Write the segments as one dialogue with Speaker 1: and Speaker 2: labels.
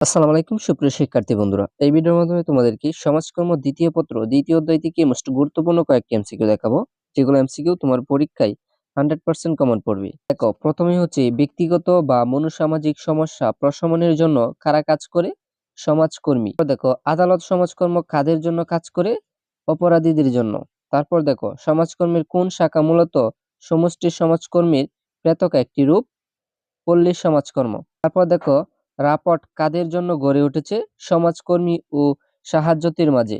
Speaker 1: আসসালামু আলাইকুম, সুপ্রিয় শিক্ষার্থী বন্ধুরা। এই ভিডিওর মাধ্যমে তোমাদেরকে সমাজকর্ম দ্বিতীয় পত্র, দ্বিতীয় অধ্যায় থেকে মোস্ট গুরুত্বপূর্ণ কয়েকটি এমসিকিউ দেখাবো, যেগুলো এমসিকিউ তোমার পরীক্ষায় হান্ড্রেড পার্সেন্ট কমন পড়বে। দেখো প্রথমে হচ্ছে ব্যক্তিগত বা মনোসামাজিক সমস্যা প্রশমনের জন্য কারা কাজ করে? সমাজকর্মী। দেখো, আদালত সমাজকর্ম কাদের জন্য কাজ করে? অপরাধীদের জন্য। তারপর দেখো, সমাজকর্মের কোন শাখা মূলত সমষ্টি সমাজকর্মীর প্রেতক একটি রূপ? পল্লী সমাজকর্ম। তারপর দেখো রাপট কাদের জন্য গড়ে উঠেছে? সমাজকর্মী ও সাহায্যতির মাঝে।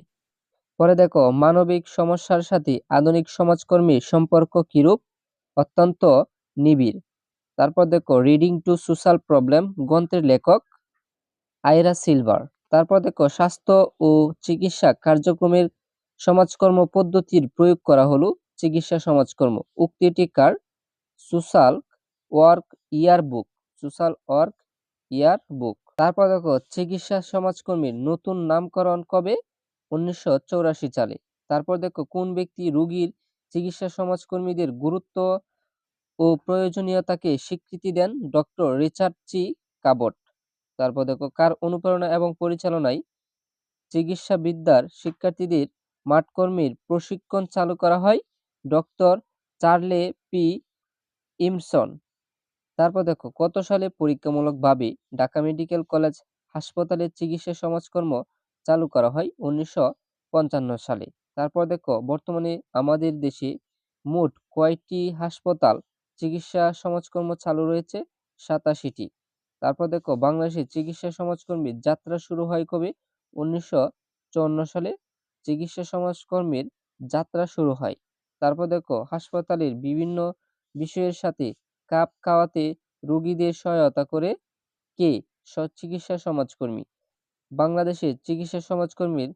Speaker 1: পরে দেখো, মানবিক সমস্যার সাথে আধুনিক সমাজকর্মীর সম্পর্ক কিরূপ? অত্যন্ত নিবিড়। তারপর দেখো রিডিং টু সোশ্যাল প্রবলেম গ্রন্থের লেখক আইরা সিলভার। তারপর দেখো, স্বাস্থ্য ও চিকিৎসা কার্যক্রমের সমাজকর্ম পদ্ধতির প্রয়োগ করা হলো চিকিৎসা সমাজকর্ম। উক্তিটি কার? Social work year book social work year book তারপর দেখো, চিকিৎসা সমাজকর্মীর নতুন নামকরণ কবে? উনিশশো সালে। তারপর দেখো, কোন ব্যক্তি রোগীর চিকিৎসা সমাজকর্মীদের গুরুত্ব ও প্রয়োজনীয়তাকে স্বীকৃতি দেন? ডক্টর রিচার্ড চি কাবট। তারপর দেখো, কার অনুপ্রেরণা এবং পরিচালনায় চিকিৎসা বিদ্যার শিক্ষার্থীদের মাঠকর্মীর প্রশিক্ষণ চালু করা হয়? Doctor Charles P Emerson. তারপর দেখো, কত সালে পরীক্ষামূলকভাবে ঢাকা মেডিকেল কলেজ হাসপাতালে চিকিৎসা সমাজকর্ম চালু করা হয়? উনিশশো পঞ্চান্ন সালে। তারপর দেখো, বর্তমানে আমাদের দেশে মোট কয়টি হাসপাতাল চিকিৎসা সমাজকর্ম চালু রয়েছে? সাতাশিটি। তারপর দেখো, বাংলাদেশে চিকিৎসা সমাজকর্মীর যাত্রা শুরু হয় কবে? উনিশশো চুয়ান্ন সালে চিকিৎসা সমাজকর্মীর যাত্রা শুরু হয়। তারপর দেখো, হাসপাতালের বিভিন্ন বিষয়ের সাথে কাপ খাওয়াতে রোগীদের সহায়তা করে কে? চিকিৎসা সমাজকর্মী। বাংলাদেশে চিকিৎসা সমাজকর্মীর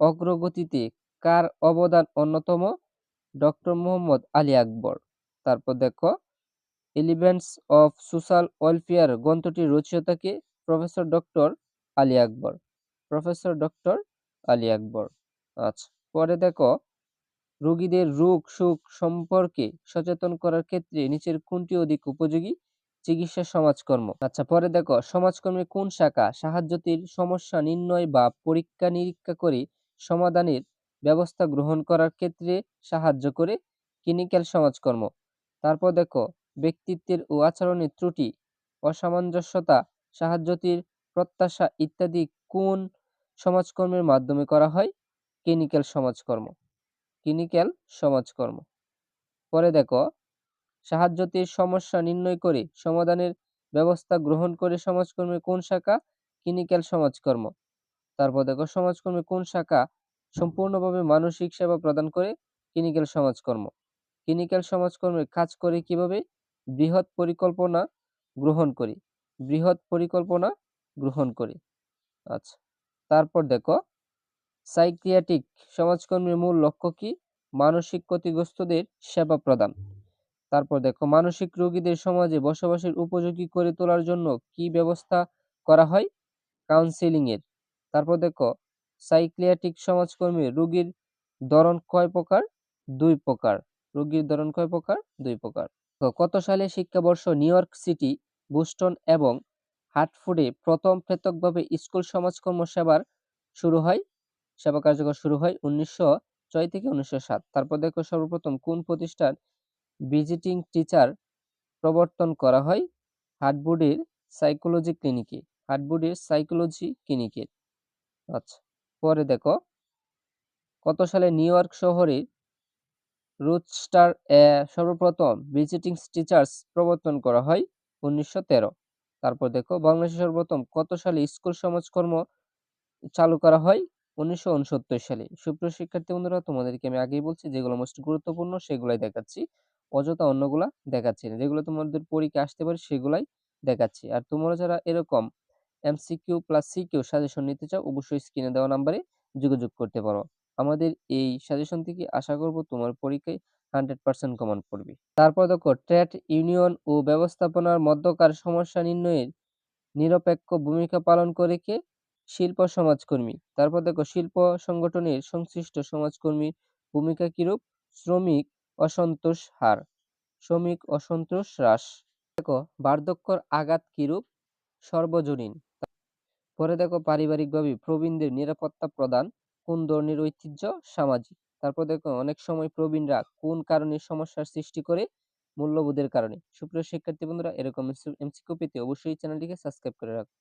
Speaker 1: অগ্রগতিতে কার অবদান অন্যতম? ডক্টর মোহাম্মদ আলী আকবর। তারপর দেখো এলিভেন্টস অফ সোশ্যাল ওয়েলফেয়ার গ্রন্থটির রচয়িতাকে professor doctor Ali Akbar. Professor doctor Ali Akbar. আচ্ছা পরে দেখো রোগীদের রোগ সুখ সম্পর্কে সচেতন করার ক্ষেত্রে নিচের কোনটি অধিক উপযোগী? চিকিৎসা সমাজকর্ম। আচ্ছা পরে দেখো সমাজকর্মের কোন শাখা সাহায্যতির সমস্যা নির্ণয় বা পরীক্ষা নিরীক্ষা করে সমাধানের ব্যবস্থা গ্রহণ করার ক্ষেত্রে সাহায্য করে? ক্লিনিক্যাল সমাজকর্ম। তারপর দেখো, ব্যক্তিত্বের ও আচরণের ত্রুটি, অসামঞ্জস্যতা সাহায্যতির প্রত্যাশা ইত্যাদি কোন সমাজকর্মের মাধ্যমে করা হয়? ক্লিনিক্যাল সমাজকর্ম। ক্লিনিক্যাল সমাজকর্ম। পরে দেখো সাহায্যতির সমস্যা নির্ণয় করে সমাধানের ব্যবস্থা গ্রহণ করে সমাজকর্মের কোন শাখা? ক্লিনিক্যাল সমাজকর্ম। তারপর দেখো সমাজকর্মের কোন শাখা সম্পূর্ণভাবে মানসিক সেবা প্রদান করে? ক্লিনিক্যাল সমাজকর্ম। ক্লিনিক্যাল সমাজকর্মের কাজ করে কীভাবে? বৃহৎ পরিকল্পনা গ্রহণ করি। বৃহৎ পরিকল্পনা গ্রহণ করি। আচ্ছা। তারপর দেখো সাইকিয়াট্রিক সমাজকর্মীর মূল লক্ষ্য কি? মানসিক ক্ষতিগ্রস্তদের সেবা প্রদান। তারপর দেখো, মানসিক রোগীদের সমাজে বসবাসের উপযোগী করে তোলার জন্য কি ব্যবস্থা করা হয়? কাউন্সিলিং এর। তারপর দেখো, সাইকিয়াট্রিক সমাজকর্মী রোগীর ধরন কয় প্রকার? দুই প্রকার। রোগীর ধরন কয় প্রকার? দুই প্রকার। কত সালে শিক্ষাবর্ষ নিউ ইয়র্ক সিটি, বুস্টন এবং হার্টফোর্ডে প্রথম পৃথকভাবে স্কুল সমাজকর্ম সেবার শুরু হয়? সেবা কার্যকর শুরু হয় উনিশশো ছয় থেকে উনিশশো সাত। তারপর দেখো সর্বপ্রথম কোন প্রতিষ্ঠান ভিজিটিং টিচার প্রবর্তন করা হয়? হার্টবোর্ডের সাইকোলজি ক্লিনিকে। হার্টবোর্ডের সাইকোলজি ক্লিনিকে। আচ্ছা পরে দেখো কত সালে নিউ ইয়র্ক শহরে রুথস্টার এ সর্বপ্রথম ভিজিটিং টিচার্স প্রবর্তন করা হয় উনিশশো তেরো। তারপর দেখো বাংলাদেশে সর্বপ্রথম কত সালে স্কুল সমাজকর্ম চালু করা হয়? উনিশশো উনসত্তর সালে। সুপ্রিয় শিক্ষার্থী বন্ধুরা, তোমাদেরকে আমি আগেই বলছি, যেগুলো মোস্ট গুরুত্বপূর্ণ, সেগুলাই দেখাচ্ছি। অযথা অন্যগুলা দেখাচ্ছি না। যেগুলো তোমাদের পরীক্ষা আসতে পারে, সেগুলাই দেখাচ্ছি। আর তোমরা যারা এরকম এমসিকিউ প্লাস সিকিউ সাজেশন নিতে চাও, অবশ্যই স্ক্রিনে দেওয়া নাম্বারে যোগাযোগ করতে পারো। আমাদের এই সাজেশন থেকে আশা করব তোমার পরীক্ষায় হান্ড্রেড পার্সেন্ট কমন পড়বে। তারপর দেখো, ট্রেড ইউনিয়ন ও ব্যবস্থাপনার মধ্যকার সমস্যা নির্ণয়ের নিরপেক্ষ ভূমিকা পালন করে কে? শিল্প সমাজকর্মী। তারপর দেখো শিল্প সংগঠনের সংশ্লিষ্ট সমাজকর্মীর ভূমিকা কিরূপ? শ্রমিক অসন্তোষ হার। শ্রমিক অসন্তোষ হ্রাস। দেখো বার্ধক্যর আঘাত কিরূপ? সর্বজনীন। পরে দেখো পারিবারিকভাবে প্রবীণদের নিরাপত্তা প্রদান, কোন ধরনের ঐতিহ্য? সামাজিক। তারপর দেখো অনেক সময় প্রবীণরা কোন কারণে সমস্যার সৃষ্টি করে? মূল্যবোধের কারণে। সুপ্রিয় শিক্ষার্থী বন্ধুরা, এরকম এমসিকিউ পেতে অবশ্যই চ্যানেলটিকে সাবস্ক্রাইব করে রাখো।